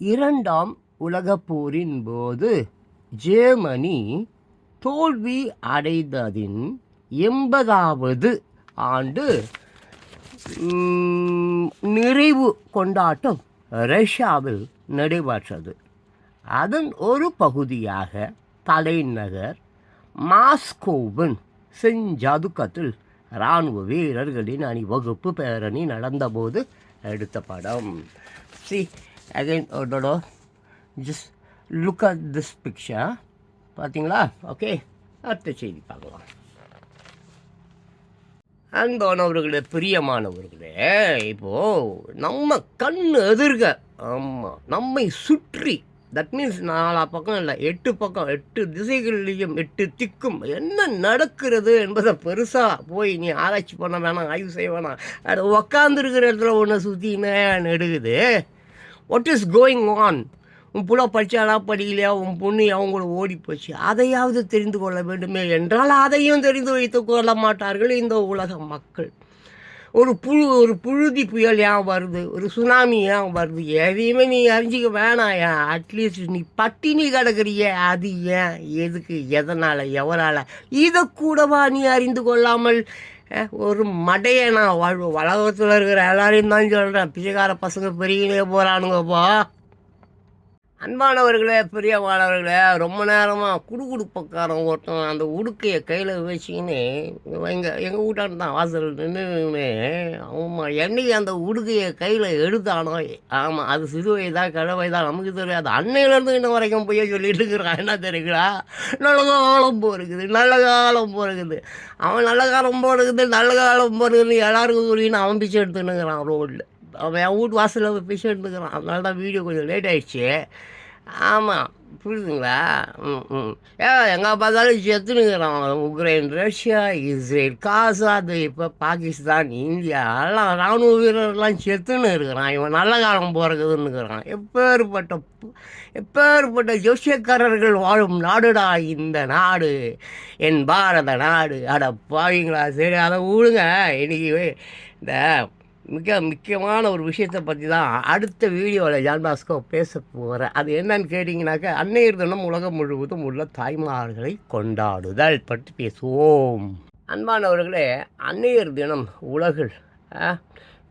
இரண்டாம் உலகப் போரின் போது ஜெர்மனி தோல்வி அடைந்ததின் எண்பதாவது ஆண்டு நிறைவு கொண்டாட்டம் ரஷ்யாவில் நடைபெற்றது. அதன் ஒரு பகுதியாக தலைநகர் மாஸ்கோவின் செஞ்சதுக்கத்தில் இராணுவ வீரர்களின் அணிவகுப்பு பேரணி நடந்தபோது எடுத்த படம். See again just look at this picture பார்த்தீங்களா ஓகே அடுத்த செய்தி பார்க்கலாம். அன்பானவர்களே பிரியமானவர்களே இப்போ நம்ம கண் எதிர்க. ஆமாம் நம்மை சுற்றி. தட் மீன்ஸ் நாலா பக்கம் இல்லை எட்டு பக்கம் எட்டு திசைகளிலையும் எட்டு திக்கும் என்ன நடக்கிறது என்பதை பெருசாக போய் நீ ஆராய்ச்சி பண்ண வேணாம் ஆய்வு செய்ய வேணாம். அது உக்காந்துருக்கிற இடத்துல ஒன்று சுற்றினே நெடுகுது வாட் இஸ் கோயிங் ஆன் உன் புள்ள படித்தாடா படிக்கலையா? உன் பொண்ணு அவங்கள ஓடி போச்சு. அதையாவது தெரிந்து கொள்ள வேண்டுமே என்றால் அதையும் தெரிந்து வைத்துக் கொள்ள மாட்டார்கள் இந்த உலக மக்கள். ஒரு புழு ஒரு புழுதி புயல் ஏன் வருது ஒரு சுனாமி ஏன் வருது. எதையுமே நீ அறிஞ்சிக்க வேணாம் ஏன் அட்லீஸ்ட் நீ பட்டினி கிடக்குறிய அது ஏன்? எதுக்கு? எதனால்? எவரால்? இதை கூடவா நீ அறிந்து கொள்ளாமல் ஒரு ஒரு நான் வாழ்வு உலகத்தில் இருக்கிற எல்லாரையும் தான் சொல்கிறேன் பிச்சைக்கார பசங்க பெருகினே போகிறானுங்கப்பா அன்பானவர்களே பிரியமானவர்களே ரொம்ப நேரமாக குடுகுடுப்பக்காரன் ஒருத்தன் அந்த உடுக்கையை கையில் வச்சுக்கின்னு எங்கள் எங்கள் வீட்டாண்டு தான் வாசல் நின்றுன்னு ஆமாம் என்னைக்கு அந்த உடுக்கையை கையில் எடுத்தானோ ஆமாம் அது சிறு வயதா கிழ தான் நமக்கு தெரியாது. அன்னையிலேருந்து இன்ன வரைக்கும் போய் சொல்லிட்டு இருக்கிறான். என்ன தெரியுங்களா? நல்ல காலம் போருக்குது நல்ல காலம் போருக்குது. அவன் நல்ல காலம் போருக்குது நல்ல காலம் போருக்குதுன்னு எல்லாருக்கும் சொல்லின்னு அவன் பிச்சை எடுத்துன்னுங்கிறான் ரோட்டில் அவன் என் வீட்டு வாசலில் போய் பிச்சை எடுத்துக்கிறான். அதனால தான் வீடியோ கொஞ்சம் லேட் ஆகிடுச்சு ஆமாம் புரியுதுங்களா? ம் ம். ஏ எங்கே பார்த்தாலும் செத்துனுங்கிறான் உக்ரைன் ரஷ்யா இஸ்ரேல் காசா அது இப்போ பாகிஸ்தான் இந்தியா எல்லாம் ராணுவ வீரர்லாம் செத்துன்னு இருக்கிறான். இவன் நல்ல காலம் போகிறதுன்னுக்கிறான் எப்பேற்பட்ட எப்பேற்பட்ட ஜோசியக்காரர்கள் வாழும் நாடுடா இந்த நாடு? என் பாரத நாடு. அட பாவீங்களா சரி அதை விடுங்க. இன்னைக்கு இந்த மிக முக்கியமான ஒரு விஷயத்தை பற்றி தான் அடுத்த வீடியோவில் ஜான்பாஸ்கோ பேச போகிறேன் அது என்னன்னு கேட்டிங்கனாக்கா அன்னையர் தினம் உலகம் முழுவதும் உள்ள தாய்மார்களை கொண்டாடுதல் பற்றி பேசுவோம். அன்பானவர்களே அன்னையர் தினம் உலகில்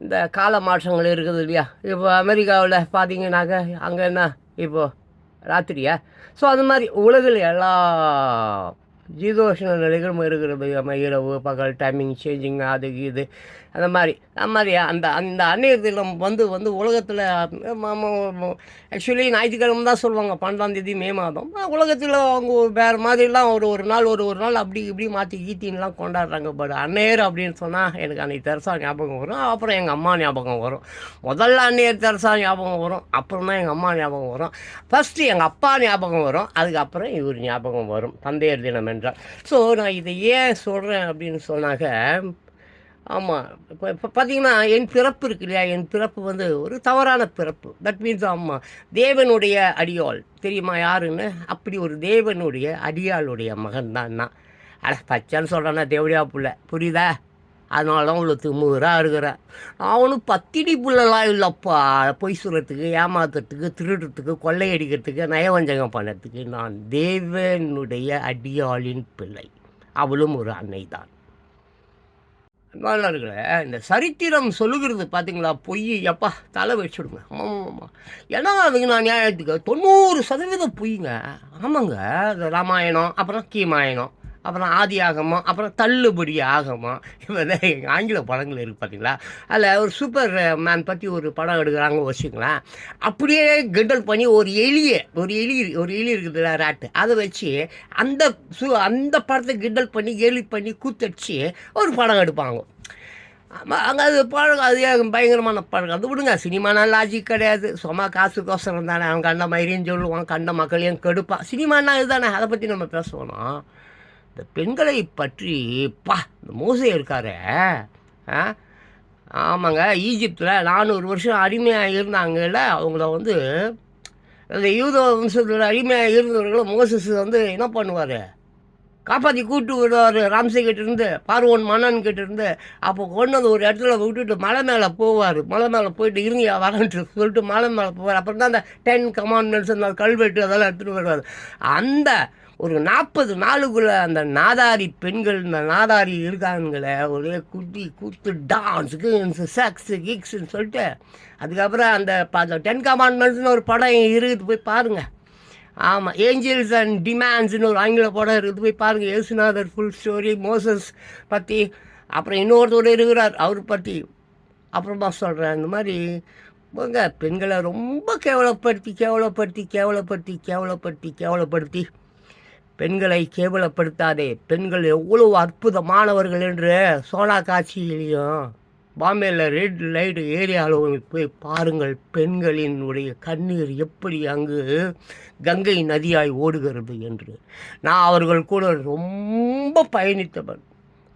இந்த கால மாற்றங்கள் இருக்குது இல்லையா? இப்போ அமெரிக்காவில் பார்த்தீங்கன்னாக்கா அங்கே என்ன? இப்போது ராத்திரியா? ஸோ அது மாதிரி உலகில் எல்லா ஜீதோஷண நிலைகளும் இருக்கிறது. நம்ம இரவு பகல் டைமிங் சேஞ்சிங் அது இது அந்த மாதிரி. அந்த மாதிரி அந்த அந்த அந்நியர் தினம் வந்து வந்து உலகத்தில் ஆக்சுவலி ஞாயிற்றுக்கிழமை தான் சொல்லுவாங்க. பன்னெண்டாம் தேதி மே மாதம். உலகத்தில் அவங்க ஒரு வேறு மாதிரிலாம் ஒரு ஒரு நாள் ஒரு ஒரு நாள் அப்படி இப்படி மாற்றி ஈத்தின்லாம் கொண்டாடுறாங்க. பட் அன்னையர் அப்படின்னு சொன்னால் எனக்கு அன்னைக்கு தெரசா ஞாபகம் வரும். அப்புறம் எங்கள் அம்மா ஞாபகம் வரும். முதல்ல அன்னையர் தெரசா ஞாபகம் வரும். அப்புறம் தான் எங்கள் அம்மா ஞாபகம் வரும். ஃபஸ்ட்டு எங்கள் அப்பா ஞாபகம் வரும். அதுக்கப்புறம் இவர் ஞாபகம் வரும். தந்தையர் தினம் என்றால் ஸோ நான் இதை ஏன் சொல்கிறேன் அப்படின்னு சொன்னாக்க ஆமாம் இப்போ இப்போ பார்த்தீங்கன்னா என் பிறப்பு இருக்கு இல்லையா? என் பிறப்பு வந்து ஒரு தவறான பிறப்பு. தட் மீன்ஸ் ஆமாம் தேவனுடைய அடியாள். தெரியுமா யாருன்னு? அப்படி ஒரு தேவனுடைய அடியாளுடைய மகன் தான் நான். அட பச்சைன்னு சொல்கிறேன்னா தேவடியா புள்ள. புரியுதா? அதனால தான் உள்ள திமுறாக இருக்கிறேன் அவனும் பத்தினி புள்ளலாம் இல்லைப்பா. பொய் சொல்கிறதுக்கு ஏமாத்துறதுக்கு திருடுறதுக்கு கொள்ளையடிக்கிறதுக்கு நயவஞ்சகம் பண்ணுறதுக்கு நான் தேவனுடைய அடியாளின் பிள்ளை. அவளும் ஒரு அன்னை தான் அன்பாளர்களே இந்த சரித்திரம் சொல்லுகிறது பார்த்தீங்களா பொய் எப்பா தலை வச்சுடுங்க ஆமாம் ஆமாம் ஏன்னா அதுக்கு நான் நியாயத்துக்கு தொண்ணூறு சதவீதம் பொய்ங்க. ஆமாங்க. இந்த ராமாயணம் அப்புறம் கீமாயணம். அப்புறம் ஆதி ஆகமம் அப்புறம் தள்ளுபடி ஆகமம் இப்போ ஆங்கில படங்கள் இருக்குது பார்த்தீங்களா அதில் ஒரு சூப்பர் மேன் பற்றி ஒரு படம் எடுக்கிறாங்க வச்சுங்களேன் அப்படியே கிண்டல் பண்ணி ஒரு எலிய ஒரு எலி ஒரு எலி இருக்குது ராட்டு அதை வச்சு அந்த சு அந்த படத்தை கிண்டல் பண்ணி கேலி பண்ணி கூத்தடிச்சு ஒரு படம் எடுப்பாங்க. அங்கே அது பழக்கம் அது பயங்கரமான பழக்கம்? அது விடுங்க சினிமானா லாஜிக் கிடையாது. சும்மா காசுக்கோசரம் தானே. அவன் கண்ட மாதிரியும் சொல்லுவான் கண்ட மக்களையும் கெடுப்பான். சினிமானா இதுதானே? அதை பற்றி நம்ம பேசணும் இந்த பெண்களை பற்றி பா இந்த மோசே இருக்காரு. ஆமாங்க ஈஜிப்தில் நானூறு வருஷம் அடிமையாக இருந்தாங்கல்ல அவங்கள வந்து அந்த யூத வம்சத்தில் அடிமையாக இருந்தவர்களை மோசஸ் வந்து என்ன பண்ணுவார்? காப்பாற்றி கூப்பிட்டு விடுவார் ராம்சே கிட்டேருந்து பார்வன் பார்வோன் மன்னன் கிட்டேருந்து. அப்போ கொண்டு வந்து ஒரு இடத்துல விட்டுட்டு மலை மேலே போவார். மலை மேலே போயிட்டு இருங்க வரன்ட்டு சொல்லிட்டு மலை மேலே போவார். அப்புறம் தான் அந்த டென் கமாண்ட்மெண்ட்ஸ் அந்த கல்வெட்டு அதெல்லாம் எடுத்துகிட்டு வருவார். அந்த ஒரு நாற்பது நாளுக்குள்ள அந்த நாதாரி பெண்கள் இந்த நாதாரி இருக்காங்களே ஒரே குட்டி கூத்து டான்ஸுக்கு செக்ஸு கிக்ஸ்ன்னு சொல்லிட்டு அதுக்கப்புறம் அந்த டென் கமாண்ட்மெண்ட்ஸ்னு ஒரு படம் இருக்குது போய் பாருங்கள் ஆமாம் ஏஞ்சல்ஸ் அண்ட் டிமாண்ட்ஸ்னு ஒரு ஆங்கில படம் இருக்குது போய் பாருங்கள் ஏசுநாதர் ஃபுல் ஸ்டோரி மோசஸ் பற்றி அப்புறம் இன்னொருத்தர் இருக்கிறார் அவர் பற்றி அப்புறமா சொல்கிறேன் இந்த மாதிரி போங்க பெண்களை ரொம்ப கேவலப்படுத்தி கேவலப்படுத்தி கேவலப்படுத்தி கேவலப்படுத்தி கேவலப்படுத்தி பெண்களை கேவலப்படுத்தாதே. பெண்கள் எவ்வளவு அற்புதமானவர்கள் என்று சோனா காட்சியிலையும் பாம்பேயில் ரெட் லைட் ஏரியாவில் போய் பாருங்கள். பெண்களினுடைய கண்ணீர் எப்படி அங்கு கங்கை நதியாய் ஓடுகிறது என்று. நான் அவர்கள் கூட ரொம்ப பயணித்தவன்.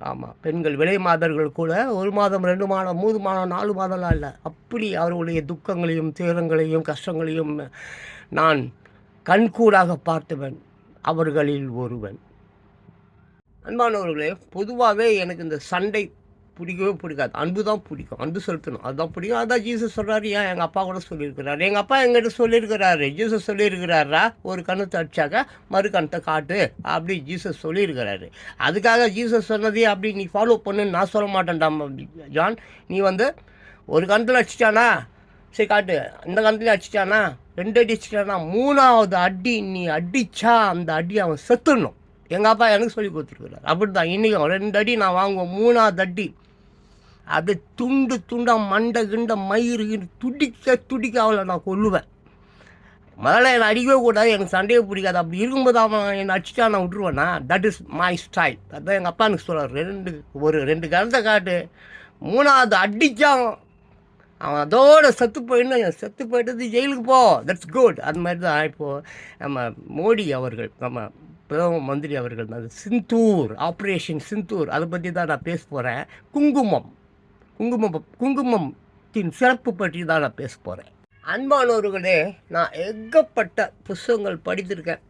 ஆமாம் பெண்கள் விலை மாதர்கள் கூட ஒரு மாதம் ரெண்டு மாதம் மூணு மாதம் நாலு மாதம்லாம் இல்லை. அப்படி அவர்களுடைய துக்கங்களையும் துயரங்களையும் கஷ்டங்களையும் நான் கண்கூடாக பார்த்தவன். அவர்களில் ஒருவன். அன்பானவர்களே பொதுவாகவே எனக்கு இந்த சண்டை பிடிக்கவே பிடிக்காது. அன்பு தான் பிடிக்கும். அன்பு செலுத்தணும். அதுதான் பிடிக்கும். அதான் ஜீசஸ் சொல்கிறாரு ஏன் எங்கள் அப்பா கூட சொல்லியிருக்கிறாரு? எங்கள் அப்பா எங்கிட்ட சொல்லியிருக்கிறாரு. ஜீசஸ் சொல்லியிருக்கிறாரா? ஒரு கணத்தை அடிச்சாக்க மறு கணத்தை காட்டு அப்படி ஜீசஸ் சொல்லியிருக்கிறாரு. அதுக்காக ஜீசஸ் சொன்னதே அப்படி நீ ஃபாலோ பண்ணுன்னு நான் சொல்ல மாட்டேன்டா ஜான் நீ வந்து ஒரு கணத்தில் அடிச்சிட்டானா? சரி காட்டு. இந்த கணத்துலேயும் அடிச்சிட்டானா? ரெண்டு மூணாவது அடி நீ அடிச்சா அந்த அடி அவன் செத்துடணும். எங்கள் அப்பா எனக்கு சொல்லி கொடுத்துருக்குறாரு. அப்படி தான் இன்றைக்கும் ரெண்டு அடி நான் வாங்குவேன் மூணாவது அடி. அது துண்டு துண்டாக மண்டை கிண்ட மயிறு கிண்டு துடிக்க துடிக்க அவளை நான் கொல்லுவேன். முதல்ல என்னை அடிக்கவே கூடாது. எனக்கு சண்டையே பிடிக்காது. அப்படி இருக்கும்போது அவன் என்னை அடிச்சிட்டா நான் விட்டுருவேன்னா தட் இஸ் மை ஸ்டைல் அதான் எங்கள் அப்பா எனக்கு சொல்கிறார் ரெண்டு ஒரு ரெண்டு கருத்தை காட்டு. மூணாவது அடித்தான் அவன் அதோட செத்து போயிடணும் செத்து போயிட்டது ஜெயிலுக்கு போ. தட்ஸ் குட் அது மாதிரி தான் இப்போது நம்ம மோடி அவர்கள் நம்ம பிரதம மந்திரி அவர்கள் அந்த சிந்தூர் ஆப்ரேஷன் சிந்தூர் அதை பற்றி தான் நான் பேச போகிறேன் குங்குமம் குங்குமம் குங்குமத்தின் சிறப்பு பற்றி தான் நான் பேச போகிறேன் அன்பானவர்களே நான் ஏகப்பட்ட புஸ்தகங்கள் படித்திருக்கேன்.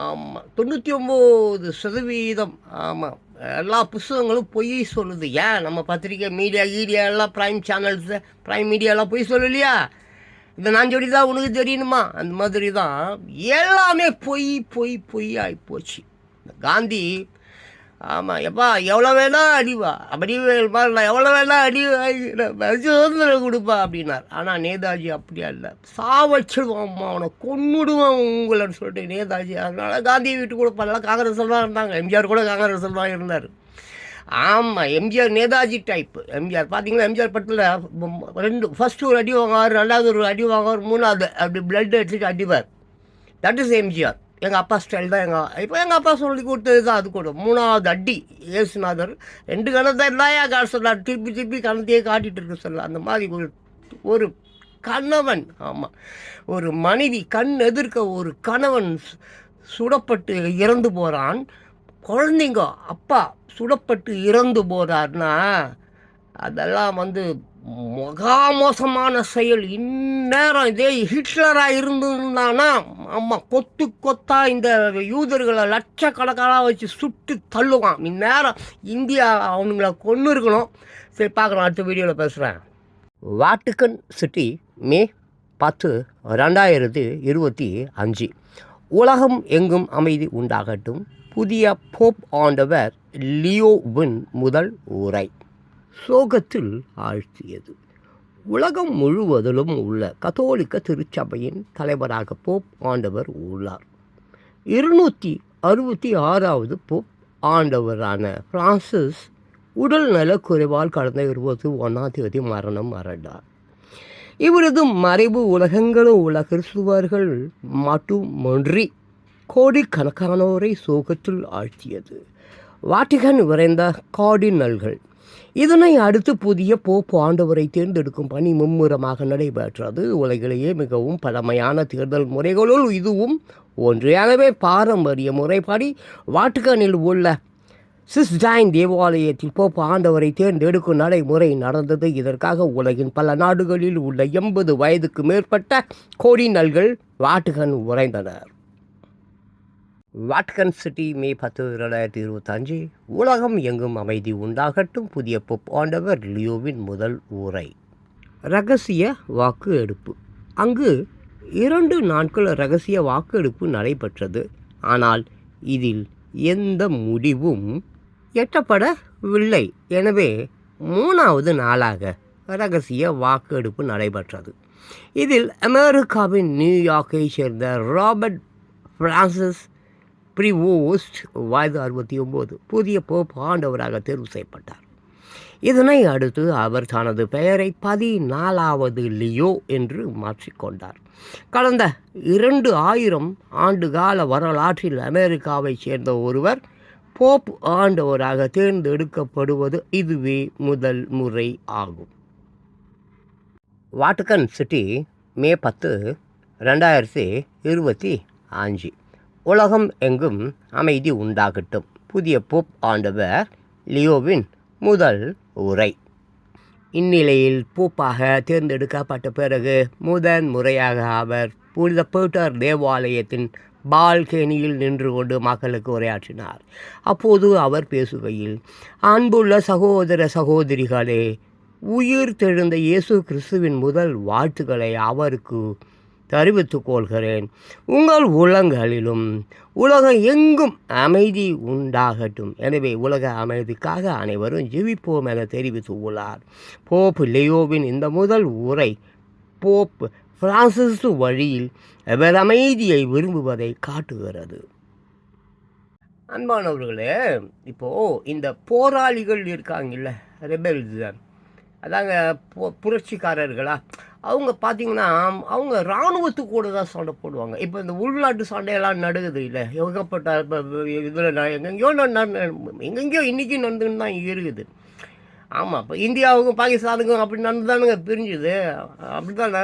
ஆமாம் தொண்ணூற்றி ஒம்பது சதவீதம் ஆமாம் எல்லா புஸ்தகங்களும் பொய் சொல்லுது. ஏன்? நம்ம பத்திரிக்கை மீடியா கீடியா எல்லாம் ப்ரைம் சேனல்ஸு ப்ரைம் மீடியாலாம் பொய் சொல்லலையா? இந்த நான் சொல்லி தான் உனக்கு தெரியணுமா அந்த மாதிரி தான் எல்லாமே பொய் பொய் பொய் ஆகி போச்சு. இந்த காந்தி ஆமாம் எப்பா எவ்வளோ வேணால் அடிவா அப்படி நான் எவ்வளோ வேணால் அடி சுதந்திரம் கொடுப்பா அப்படின்னார். ஆனால் நேதாஜி அப்படியா இல்லை சாவச்சிடுவான் அவனை கொன்னுடுவான் உங்களைன்னு சொல்லிட்டு நேதாஜி. அதனால காந்தி வீட்டு கூட பல காங்கிரஸ் தான் இருந்தாங்க. எம்ஜிஆர் கூட காங்கிரஸ் தான் இருந்தார். ஆமாம் எம்ஜிஆர் நேதாஜி டைப்பு எம்ஜிஆர் பார்த்தீங்களா எம்ஜிஆர் படத்தில் ரெண்டு ஃபஸ்ட்டு ஒரு அடி வாங்குவார் ரெண்டாவது ஒரு அடி வாங்குவார் மூணாவது அப்படி பிளட் எடுத்துட்டு அடிவார் தட் இஸ் எம்ஜிஆர் எங்கள் அப்பா ஸ்டைல் தான் எங்கள் இப்போ எங்கள் அப்பா சொல்லி கொடுத்தது தான் அது கூட. மூணாவது அடி ஏசுநாதர் ரெண்டு கணத்தை இருந்தாயா காட்ட சொல்லார் திருப்பி திருப்பி கணத்தையே காட்டிகிட்டு இருக்க சொல்ல அந்த மாதிரி ஒரு ஒரு கணவன் ஆமாம் ஒரு மனைவி கண் எதிர்க்க ஒரு கணவன் சுடப்பட்டு இறந்து போகிறான் குழந்தைங்க அப்பா சுடப்பட்டு இறந்து போகிறார்னா அதெல்லாம் வந்து மகா மோசமான செயல். இந்நேரம் இதே ஹிட்லராக இருந்திருந்தானா ஆமாம் கொத்து கொத்தா இந்த யூதர்களை லட்சக்கணக்கான வச்சு சுட்டு தள்ளுவான். இந்நேரம் இந்தியா அவனுங்களை கொன்று இருக்கணும். சரி பார்க்குறேன் அடுத்த வீடியோவில் பேசுகிறேன் வாட்டிக்கன் சிட்டி மே பத்து ரெண்டாயிரத்து இருபத்தி அஞ்சு. உலகம் எங்கும் அமைதி உண்டாகட்டும். புதிய போப் ஆண்டவர் லியோவின் முதல் உரை. சோகத்தில் ஆழ்த்தியது. உலகம் முழுவதிலும் உள்ள கத்தோலிக்க திருச்சபையின் தலைவராக போப் ஆண்டவர் உள்ளார். இருநூற்றி அறுபத்தி ஆறாவது போப் ஆண்டவரான பிரான்சிஸ் உடல் நலக்குறைவால் கடந்த இருபத்தி ஒன்றாம் தேதி மரணம் அடைந்தார். இவரது மறைவு உலகங்களும் உள்ள கிறிஸ்துவர்கள் மட்டுமன்றி கோடிக்கணக்கானோரை சோகத்தில் ஆழ்த்தியது. வாட்டிகன் விரைந்த கார்டினல்கள் இதனை அடுத்து புதிய போப்பு ஆண்டவரை தேர்ந்தெடுக்கும் பணி மும்முரமாக நடைபெற்றது. உலகிலேயே மிகவும் பழமையான தேர்தல் முறைகளுள் இதுவும் ஒன்று எனவே பாரம்பரிய முறைப்படி வாட்டுக்கானில் உள்ள சிஸ்டைன் தேவாலயத்தில் போப்பு ஆண்டவரை தேர்ந்தெடுக்கும் நடைமுறை நடந்தது. இதற்காக உலகின் பல நாடுகளில் உள்ள எண்பது வயதுக்கு மேற்பட்ட கோடினல்கள் வாட்டுகன் உறைந்தனர். வாட்கன் சிட்டி மே பத்து ரெண்டாயிரத்தி இருபத்தஞ்சு. உலகம் எங்கும் அமைதி உண்டாகட்டும். புதிய பொப் ஆண்டவர் லியோவின் முதல் உரை. ரகசிய வாக்கு எடுப்பு அங்கு இரண்டு நாட்கள் ரகசிய வாக்கெடுப்பு நடைபெற்றது. ஆனால் இதில் எந்த முடிவும் எட்டப்படவில்லை. எனவே மூணாவது நாளாக ரகசிய வாக்கெடுப்பு நடைபெற்றது. இதில் அமெரிக்காவின் நியூயார்க்கை சேர்ந்த ராபர்ட் பிரான்சிஸ் ப்ரிவோஸ்ட் வயது அறுபத்தி ஒம்பது புதிய போப் ஆண்டவராக தேர்வு செய்யப்பட்டார். இதனை அடுத்து அவர் தனது பெயரை பதினாலாவது லியோ என்று மாற்றிக்கொண்டார். கடந்த இரண்டு ஆயிரம் ஆண்டுகால வரலாற்றில் அமெரிக்காவைச் சேர்ந்த ஒருவர் போப் ஆண்டவராக தேர்ந்தெடுக்கப்படுவது இதுவே முதல் முறை ஆகும். வாட்டுக்கன் சிட்டி மே பத்து ரெண்டாயிரத்தி இருபத்தி அஞ்சு. உலகம் எங்கும் அமைதி உண்டாகட்டும். புதிய போப் ஆண்டவர் லியோவின் முதல் உரை. இந்நிலையில் போப்பாக தேர்ந்தெடுக்கப்பட்ட பிறகு முதன் முறையாக அவர் புனித பேட்டர் தேவாலயத்தின் பால்கேனியில் நின்று கொண்டு மக்களுக்கு உரையாற்றினார். அப்போது அவர் பேசுகையில் அன்புள்ள சகோதர சகோதரிகளே உயிர் தெழுந்த இயேசு கிறிஸ்துவின் முதல் வாழ்த்துக்களை அவருக்கு தெரிவித்துக் கொள்கிறேன். உங்கள் உலங்களிலும் உலகம் எங்கும் அமைதி உண்டாகட்டும். எனவே உலக அமைதிக்காக அனைவரும் ஜீவிப்போம் என தெரிவித்து உள்ளார். போப் லியோவின் இந்த முதல் உரை போப் பிரான்சிஸ் வழியில் அவர் அமைதியை விரும்புவதை காட்டுகிறது. அன்பானவர்களே இப்போது இந்த போராளிகள் இருக்காங்கல்ல ரெபெல்ஸ் அதாங்க புரட்சிக்காரர்களா? அவங்க பார்த்தீங்கன்னா அவங்க இராணுவத்து கூட தான் சண்டை போடுவாங்க. இப்போ இந்த உள்நாட்டு சண்டையெல்லாம் நடக்குது இல்லை? ஏகப்பட்ட இப்போ இதில் எங்கெங்கேயோ எங்கெங்கேயோ இன்றைக்கும் நடந்துன்னு தான் இருக்குது. ஆமாம் இப்போ இந்தியாவுக்கும் பாகிஸ்தானுக்கும் அப்படி நடந்துதானுங்க பிரிஞ்சுது. அப்படி தானே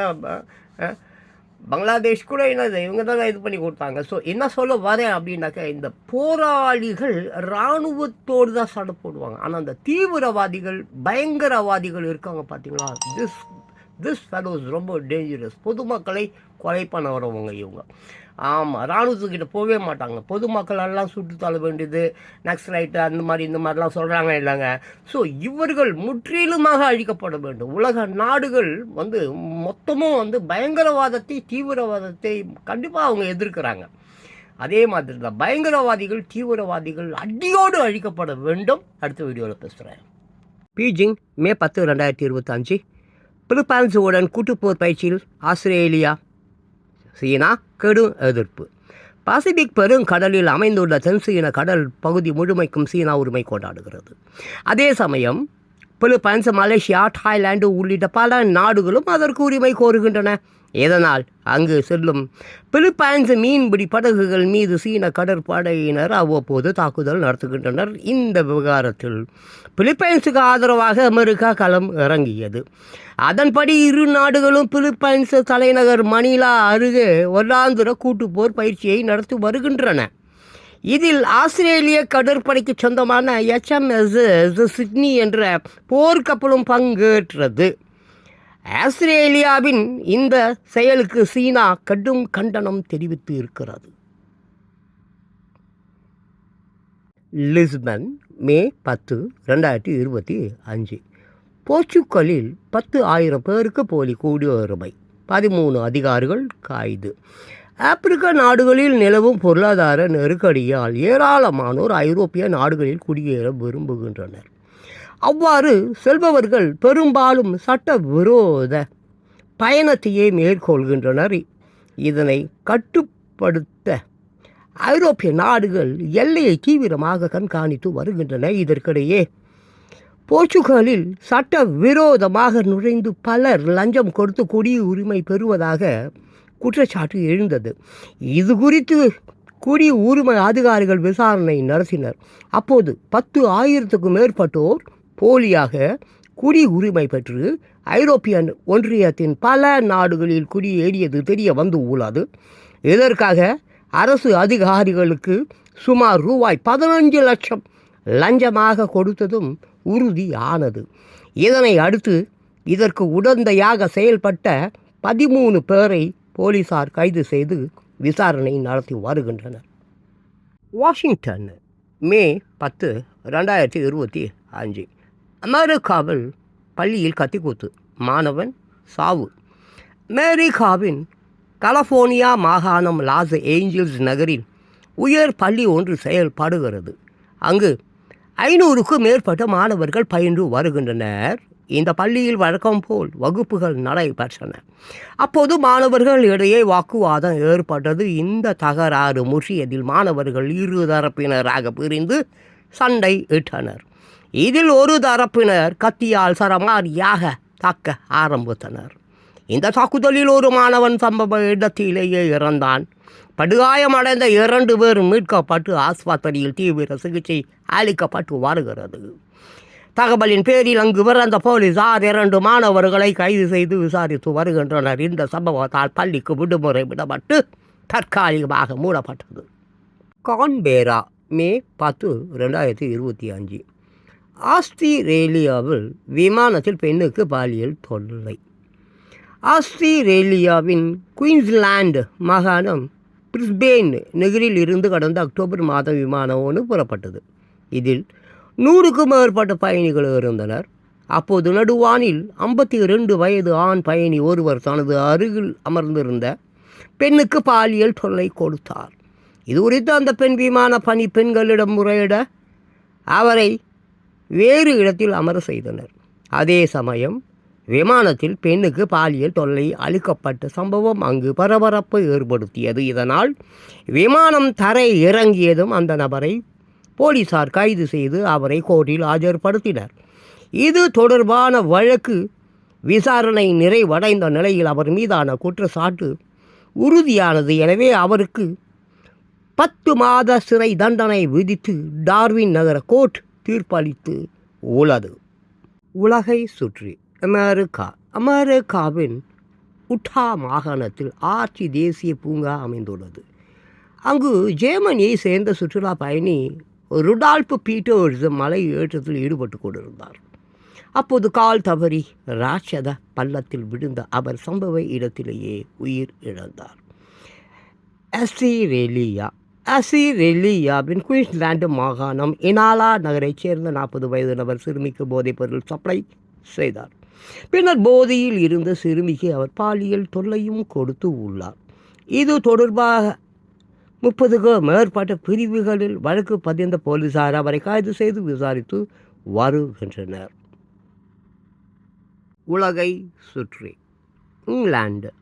பங்களாதேஷ் கூட என்னது இவங்க தான் இது பண்ணி கொடுத்தாங்க. ஸோ என்ன சொல்ல வரேன் அப்படின்னாக்கா இந்த போராளிகள் இராணுவத்தோடு தான் சண்டை போடுவாங்க. ஆனால் அந்த தீவிரவாதிகள் பயங்கரவாதிகள் இருக்காங்க பார்த்தீங்களா திஸ் திஸ் ஃபெலோஸ் ரொம்ப டேஞ்சரஸ் பொதுமக்களை கொலை பண்ண வரவங்க இவங்க. ஆமாம் இராணுவத்துக்கிட்ட போகவே மாட்டாங்க. பொதுமக்கள் எல்லாம் சுட்டு தள்ள வேண்டியது நக்ஸலைட்டு அந்த மாதிரி இந்த மாதிரிலாம் சொல்கிறாங்க இல்லைங்க. ஸோ இவர்கள் முற்றிலுமாக அழிக்கப்பட வேண்டும். உலக நாடுகள் வந்து மொத்தமும் வந்து பயங்கரவாதத்தை தீவிரவாதத்தை கண்டிப்பாக அவங்க எதிர்க்கிறாங்க. அதே மாதிரி தான் பயங்கரவாதிகள் தீவிரவாதிகள் அடியோடு அழிக்கப்பட வேண்டும். அடுத்த வீடியோவில் பேசுகிறேன் பீஜிங் மே பத்து ரெண்டாயிரத்தி இருபத்தஞ்சு. பிலிப்பைன்ஸுடன் கூட்டுப்போர் பயிற்சியில் ஆஸ்திரேலியா சீனா கடும் எதிர்ப்பு. பசிபிக் பெருங்கடலில் அமைந்துள்ள தென்சீன கடல் பகுதி முழுமைக்கும் சீனா உரிமை கொண்டாடுகிறது. அதே சமயம் பிலிப்பைன்ஸ் மலேசியா தாய்லாந்து உள்ளிட்ட பல நாடுகளும் அதற்கு உரிமை கோருகின்றன. இதனால் அங்கு செல்லும் பிலிப்பைன்ஸ் மீன்பிடி படகுகள் மீது சீன கடற்படையினர் அவ்வப்போது தாக்குதல் நடத்துகின்றனர். இந்த விவகாரத்தில் பிலிப்பைன்ஸுக்கு ஆதரவாக அமெரிக்கா களம் இறங்கியது. அதன்படி இரு நாடுகளும் பிலிப்பைன்ஸ் தலைநகர் மணிலா அருகே ஒல்லாந்திர கூட்டுப்போர் பயிற்சியை நடத்தி வருகின்றன. இதில் ஆஸ்திரேலிய கடற்படைக்கு சொந்தமான எச்எம்எஸ் சிட்னி என்ற போர்க்கப்பலும் பங்கேற்றது. ஆஸ்திரேலியாவின் இந்த செயலுக்கு சீனா கடும் கண்டனம் தெரிவித்து இருக்கிறது. லிஸ்பன் மே பத்து ரெண்டாயிரத்தி இருபத்தி அஞ்சு. போர்ச்சுக்கலில் பத்து ஆயிரம் பேருக்கு போலி குடியுரிமை. பதிமூணு அதிகாரிகள் கைது. ஆப்பிரிக்க நாடுகளில் நிலவும் பொருளாதார நெருக்கடியால் ஏராளமானோர் ஐரோப்பிய நாடுகளில் குடியேற விரும்புகின்றனர். அவ்வாறு செல்பவர்கள் பெரும்பாலும் சட்ட விரோத பயணத்தையே மேற்கொள்கின்றனர். இதனை கட்டுப்படுத்த ஐரோப்பிய நாடுகள் எல்லையை தீவிரமாக கண்காணித்து வருகின்றன. இதற்கிடையே போர்ச்சுகலில் சட்ட விரோதமாக நுழைந்து பலர் லஞ்சம் கொடுத்து குடியுரிமை பெறுவதாக குற்றச்சாட்டு எழுந்தது. இது குறித்து குடி உரிமை அதிகாரிகள் விசாரணை நடத்தினர். அப்போது பத்து ஆயிரத்துக்கும் மேற்பட்டோர் போலியாக குடி உரிமை பெற்று ஐரோப்பிய ஒன்றியத்தின் பல நாடுகளில் குடியேறியது தெரிய வந்து உள்ளது. இதற்காக அரசு அதிகாரிகளுக்கு சுமார் ரூபாய் பதினஞ்சு லட்சம் லஞ்சமாக கொடுத்ததும் உறுதியானது. இதனை அடுத்து இதற்கு உடந்தையாக செயல்பட்ட பதிமூணு பேரை போலீசார் கைது செய்து விசாரணை நடத்தி வருகின்றனர். வாஷிங்டன் மே பத்து ரெண்டாயிரத்தி இருபத்தி அஞ்சு. அமெரிக்காவில் பள்ளியில் கத்திக்கூத்து. மாணவன் சாவு. அமெரிக்காவின் கலிஃபோர்னியா மாகாணம் லாஸ் ஏஞ்சல்ஸ் நகரில் உயர் பள்ளி ஒன்று செயல்படுகிறது. அங்கு ஐநூறுக்கும் மேற்பட்ட மாணவர்கள் பயின்று வருகின்றனர். இந்த பள்ளியில் வழக்கம் போல் வகுப்புகள் நடைபெற்றன. அப்போது மாணவர்கள் இடையே வாக்குவாதம் ஏற்பட்டது. இந்த தகராறு முற்றியதில் மாணவர்கள் இரு தரப்பினராக பிரிந்து சண்டை இட்டனர். இதில் ஒரு தரப்பினர் கத்தியால் சரமாரியாக தாக்க ஆரம்பித்தனர். இந்த தாக்குதலில் ஒரு மாணவன் சம்பவ இடத்திலேயே இறந்தான். படுகாயமடைந்த இரண்டு பேர் மீட்கப்பட்டு ஆஸ்பத்திரியில் தீவிர சிகிச்சை அளிக்கப்பட்டு வருகிறது. தகவலின் பேரில் அங்கு பிறந்த போலீசார் இரண்டு மாணவர்களை கைது செய்து விசாரித்து வருகின்றனர். இந்த சம்பவத்தால் பள்ளிக்கு விடுமுறை விடப்பட்டு தற்காலிகமாக மூடப்பட்டது. கான்பேரா மே பத்து ரெண்டாயிரத்தி இருபத்தி அஞ்சு. ஆஸ்திரேலியாவில் விமானத்தில் பெண்ணுக்கு பாலியல் தொல்லை. ஆஸ்திரேலியாவின் குயின்ஸ்லாந்து மாகாணம் பிரிஸ்பேன் நகரில் இருந்து கடந்த அக்டோபர் மாத விமானம் ஒன்று புறப்பட்டது. இதில் நூறுக்கும் மேற்பட்ட பயணிகள் இருந்தனர். அப்போது நடுவானில் ஐம்பத்தி இரண்டு வயது ஆண் பயணி ஒருவர் தனது அருகில் அமர்ந்திருந்த பெண்ணுக்கு பாலியல் தொல்லை கொடுத்தார். இது குறித்து அந்த பெண் விமான பணி பெண்களிடம் முறையிட அவரை வேறு இடத்தில் அமர செய்தனர். அதே சமயம் விமானத்தில் பெண்ணுக்கு பாலியல் தொல்லை அளிக்கப்பட்ட சம்பவம் அங்கு பரபரப்பை ஏற்படுத்தியது. இதனால் விமானம் தரை இறங்கியதும் அந்த நபரை போலீசார் கைது செய்து அவரை கோர்ட்டில் ஆஜர்படுத்தினர். இது தொடர்பான வழக்கு விசாரணை நிறைவடைந்த நிலையில் அவர் மீதான குற்றச்சாட்டு உறுதியானது. எனவே அவருக்கு பத்து மாத சிறை தண்டனை விதித்து டார்வின் நகர கோர்ட் தீர்ப்பளித்து உள்ளது உலகை சுற்றி அமெரிக்கா. அமெரிக்காவின் உட்டா மாகாணத்தில் ஆட்சி தேசிய பூங்கா அமைந்துள்ளது. அங்கு ஜெர்மனியை சேர்ந்த சுற்றுலா பயணி ருடால்ப் பீட்டர்ஸ் மலை ஏற்றத்தில் ஈடுபட்டு கொண்டிருந்தார். அப்போது கால் தவறி ராட்சத பள்ளத்தில் விழுந்த அவர் சம்பவ இடத்திலேயே உயிர் இழந்தார். அசிரேலியா அசிரெலியாவின் குயின்ஸ்லாண்டு மாகாணம் இனாலா நகரைச் சேர்ந்த நாற்பது வயது நபர் சிறுமிக்கு போதைப்பொருள் சப்ளை செய்தார். பின்னர் போதையில் இருந்த சிறுமிக்கு அவர் பாலியல் தொல்லையும் கொடுத்து உள்ளார். இது தொடர்பாக முப்பதுக்கு மேற்பட்ட பிரிவுகளில் வழக்கு பதிந்த போலீசார் அவரை கைது செய்து விசாரித்து வருகின்றனர். உலகை சுற்றி இங்கிலாந்து.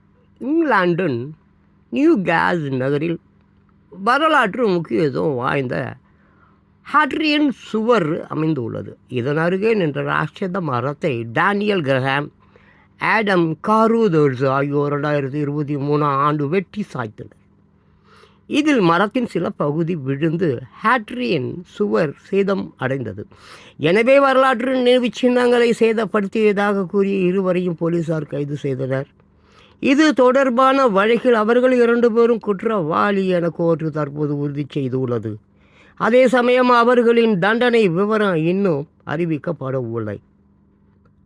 இங்கிலாந்தின் நியூ கேஸ் நகரில் வரலாற்று முக்கியத்துவம் வாய்ந்த ஹாட்ரியன் சுவர் அமைந்துள்ளது. இதன் அருகே நின்ற ராட்சத மரத்தை டேனியல் கிரஹாம் ஆடம் காரூதர்ஸ் ஆகியோர் ரெண்டாயிரத்தி இருபத்தி மூணாம் ஆண்டு வெட்டி சாய்த்தனர். இதில் மரத்தின் சில பகுதி விழுந்து ஹேட்ரியன் சுவர் சேதம் அடைந்தது. எனவே வரலாற்று நினைவுச் சின்னங்களை சேதப்படுத்தியதாக கூறிய இருவரையும் போலீசார் கைது செய்தனர். இது தொடர்பான வழக்கில் அவர்கள் இரண்டு பேரும் குற்றவாளி என கோர்ட்டு தற்போது உறுதி செய்துள்ளது. அதே சமயம் அவர்களின் தண்டனை விவரம் இன்னும் அறிவிக்கப்படவில்லை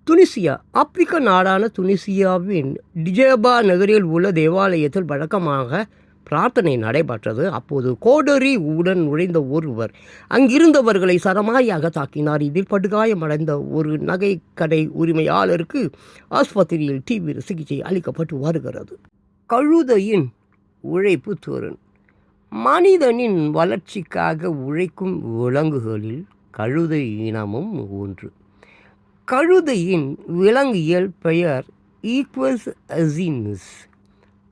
துனிசியா ஆப்பிரிக்க நாடான துனிசியாவின் டிஜேபா நகரில் உள்ள தேவாலயத்தில் வழக்கமாக பிரார்த்தனை நடைபெற்றது. அப்போது கோடரி உடன் நுழைந்த ஒருவர் அங்கிருந்தவர்களை சரமாரியாக தாக்கினார். இதில் படுகாயமடைந்த ஒரு நகை கடை உரிமையாளருக்கு ஆஸ்பத்திரியில் தீவிர சிகிச்சை அளிக்கப்பட்டு வருகிறது. கழுதையின் உழைப்பு தோரன் மனிதனின் வளர்ச்சிக்காக உழைக்கும் விலங்குகளில் கழுதை இனமும் ஒன்று. கழுதையின் விலங்கியல் பெயர் ஈக்வஸ் அசின்ஸ்.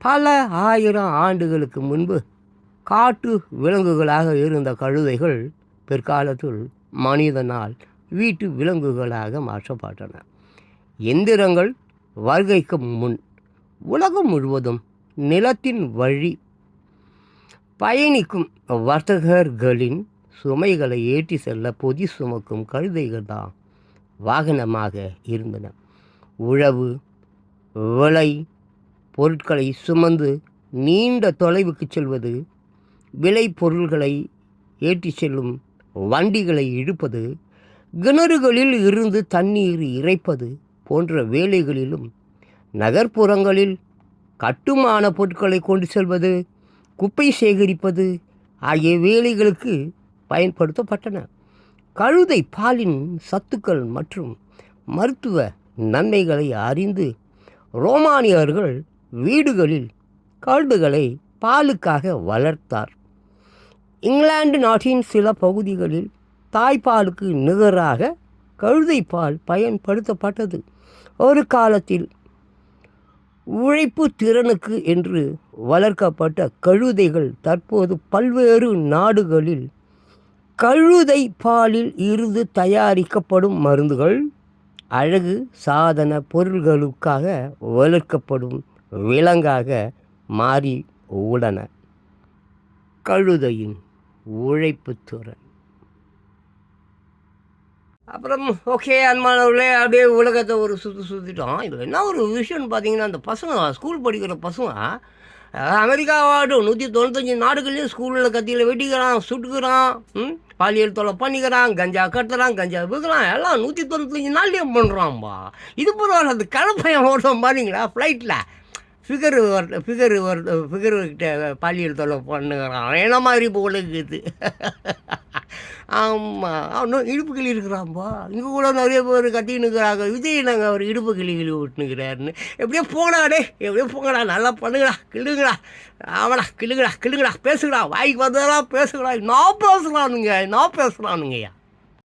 பல ஆயிரம் ஆண்டுகளுக்கு முன்பு காட்டு விலங்குகளாக இருந்த கழுதைகள் பிற்காலத்தில் மனிதனால் வீட்டு விலங்குகளாக மாற்றப்பட்டன. எந்திரங்கள் வருகைக்கு முன் உலகம் முழுவதும் நிலத்தின் வழி பயணிக்கும் வர்த்தகர்களின் சுமைகளை ஏற்றி செல்ல பொதி சுமக்கும் கழுதைகள் தான் வாகனமாக இருந்தன. உழவு விளை பொருட்களை சுமந்து நீண்ட தொலைவுக்கு செல்வது விளை பொருள்களை ஏற்றிச் செல்லும் வண்டிகளை இழுப்பது கிணறுகளில் இருந்து தண்ணீர் இறைப்பது போன்ற வேலைகளிலும் நகர்ப்புறங்களில் கட்டுமான பொருட்களை கொண்டு செல்வது குப்பை சேகரிப்பது ஆகிய வேலைகளுக்கு பயன்படுத்தப்பட்டன. கழுதை பாலின் சத்துக்கள் மற்றும் மருத்துவ நன்மைகளை அறிந்து ரோமானியர்கள் வீடுகளில் கழுதுகளை பாலுக்காக வளர்த்தார். இங்கிலாந்து நாட்டின் சில பகுதிகளில் தாய்ப்பாலுக்கு நிகராக கழுதை பால் பயன்படுத்தப்பட்டது. ஒரு காலத்தில் உழைப்பு திறனுக்கு என்று வளர்க்கப்பட்ட கழுதைகள் தற்போது பல்வேறு நாடுகளில் கழுதை பாலில் இருந்து தயாரிக்கப்படும் மருந்துகள் அழகு சாதன பொருள்களுக்காக வளர்க்கப்படும் விலங்காக மாறி உள்ளன கழுதையின் உழைப்பு திறன். அப்புறம் ஓகே அன்பானவர்களே அப்படியே உலகத்தை ஒரு சுற்றி சுற்றிட்டோம் இதில் என்ன ஒரு விஷயம்னு பார்த்தீங்கன்னா அந்த பசங்க ஸ்கூல் படிக்கிற பசங்க அஹ், அமெரிக்காவாட்டும் நூற்றி தொண்ணூத்தஞ்சு நாடுகள்லையும் ஸ்கூலில் கத்தியில் வெட்டிக்கிறான் சுட்டுக்கிறான் ம் பாலியல் தொலை பண்ணிக்கிறான் கஞ்சா கட்டுறான் கஞ்சா விற்கிறான் எல்லாம் நூற்றி தொண்ணூத்தஞ்சு நாள்லேயும் பண்ணுறான்பா இது பரவாயில்ல அந்த கலப்பையன் ஓட்டம் பாருங்களா ஃப்ளைட்டில் ஃபிகர் வர ஃபிகர் வர ஃபிகர் கிட்ட பாலியல் தொலை பண்ணுகிறான். என்ன மாதிரி போல ஆமாம் அவனும் இடுப்பு கிளி இருக்கிறான்பா இங்கே கூட நிறைய பேர் கத்தின்னு இருக்கிறாங்க விஜய் நாங்கள் அவர் இடுப்பு கிளி கிளி விட்டுனுக்கிறாருன்னு எப்படியோ போனாடே எப்படியோ போங்கடா நல்லா பண்ணுங்கடா கிள்ளுங்கடா. ஆமாடா கிள்ளுங்கடா கிள்ளுங்கடா பேசுங்கடா. வாய்க்கு வந்ததெல்லாம் பேசுங்கடா. நான் பேசுகிறானுங்க நான் பேசுகிறானுங்கய்யா